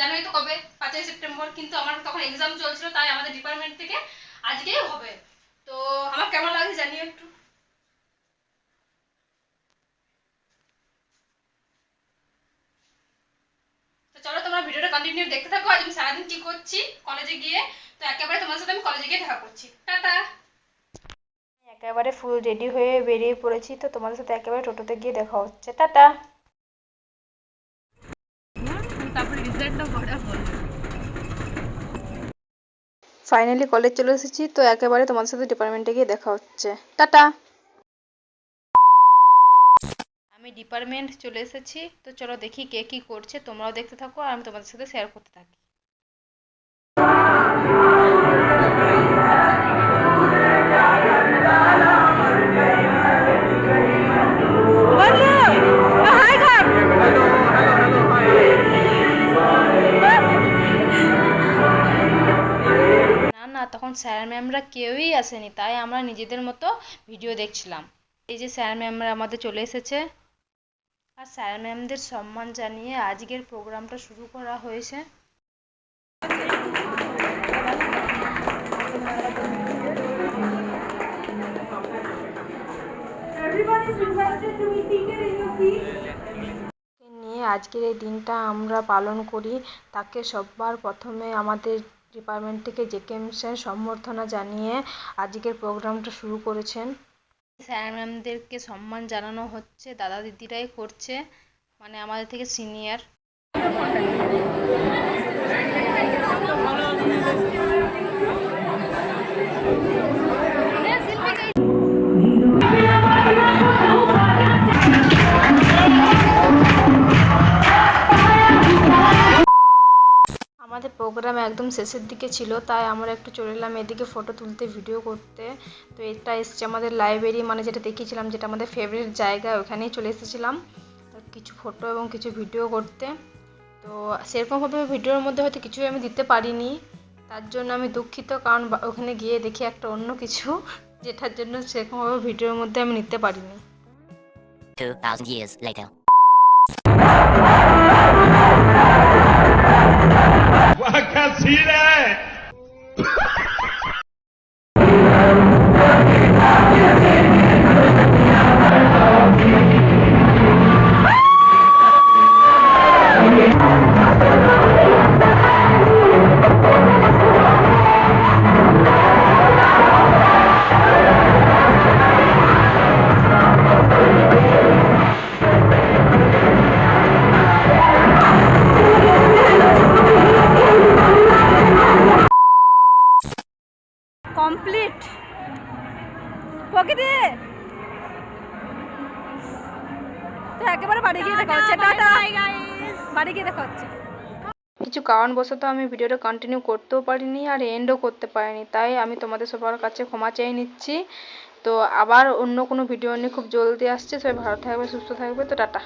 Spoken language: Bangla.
জানোই তো কবে? পাঁচই সেপ্টেম্বর, কিন্তু আমার তখন এক্সাম চলছিল, তাই আমাদের ডিপার্টমেন্ট থেকে আজকেই হবে। তো আমার কেমন একটু। চলো তোমরা ভিডিওটা কন্টিনিউ দেখতে থাকো আজ আমি সারাদিন কি করছি কলেজে গিয়ে তো একেবারে তোমার সাথে আমি কলেজে গিয়ে দেখা করছি। টাটা! একেবারে ফুল রেডি হয়ে বেরিয়ে পড়েছি তো তোমাদের সাথে একেবারে টোটোতে গিয়ে দেখা হচ্ছে। টাটা! তারপরে রিজাল্টটা পড়া ফাইনালি কলেজ চলে এসেছি, তো একেবারে তোমার সাথে ডিপার্টমেন্টে গিয়ে দেখা হচ্ছে। টাটা! আমি ডিপার্টমেন্ট চলে এসেছি, তো চলো দেখি কে কি করছে, তোমরাও দেখতে থাকো আর আমি তোমাদের সাথে শেয়ার করতে থাকি। তখন স্যার ম্যামরা কেউই আসেনি তাই আমরা নিজেদের মতো ভিডিও দেখছিলাম। এই যে স্যার ম্যামরা আমাদের চলে এসেছে। আর স্যার ম্যামদের সম্মান জানিয়ে আজকের প্রোগ্রামটা শুরু করা হয়েছে। নিয়ে আজকের এই দিনটা আমরা পালন করি তাকে সবার প্রথমে আমাদের ডিপার্টমেন্ট থেকে জেকেএম স্যার সম্বর্ধনা জানিয়ে আজকের প্রোগ্রামটা শুরু করেছেন। স্যার ম্যামদেরকে সম্মান জানানো হচ্ছে, দাদা দিদিরাই করছে মানে আমাদের থেকে সিনিয়র। আমাদের প্রোগ্রাম একদম শেষের দিকে ছিল, তাই আমরা একটু চলে এলাম এদিকে ফটো তুলতে ভিডিও করতে। তো এটা এসছে আমাদের লাইব্রেরি মানে যেটা দেখিয়েছিলাম, যেটা আমাদের ফেভারিট জায়গা, ওখানেই চলে এসেছিলাম। কিছু ফটো এবং কিছু ভিডিও করতে। তো সেরকমভাবে ভিডিওর মধ্যে হয়তো কিছুই আমি দিতে পারিনি। তার জন্য আমি দুঃখিত, কারণ ওখানে গিয়ে দেখি একটা অন্য কিছু, যেটার জন্য সেরকমভাবে ভিডিওর মধ্যে আমি নিতে পারিনি। প্রকৃতি তো একেবারে বাড়ি গিয়ে দেখা হচ্ছে টাটা। বাড়ি গিয়ে দেখা হচ্ছে। কিছু কারণবশত আমি ভিডিওটা কন্টিনিউ করতেও পারিনি আর এন্ডও করতে পারিনি তাই আমি তোমাদের সবার কাছে ক্ষমা চেয়ে নিচ্ছি। তো আবার অন্য কোনো ভিডিও নিয়ে খুব জলদি আসছে সবাই ভালো থাকবে সুস্থ থাকবে তো টাটা।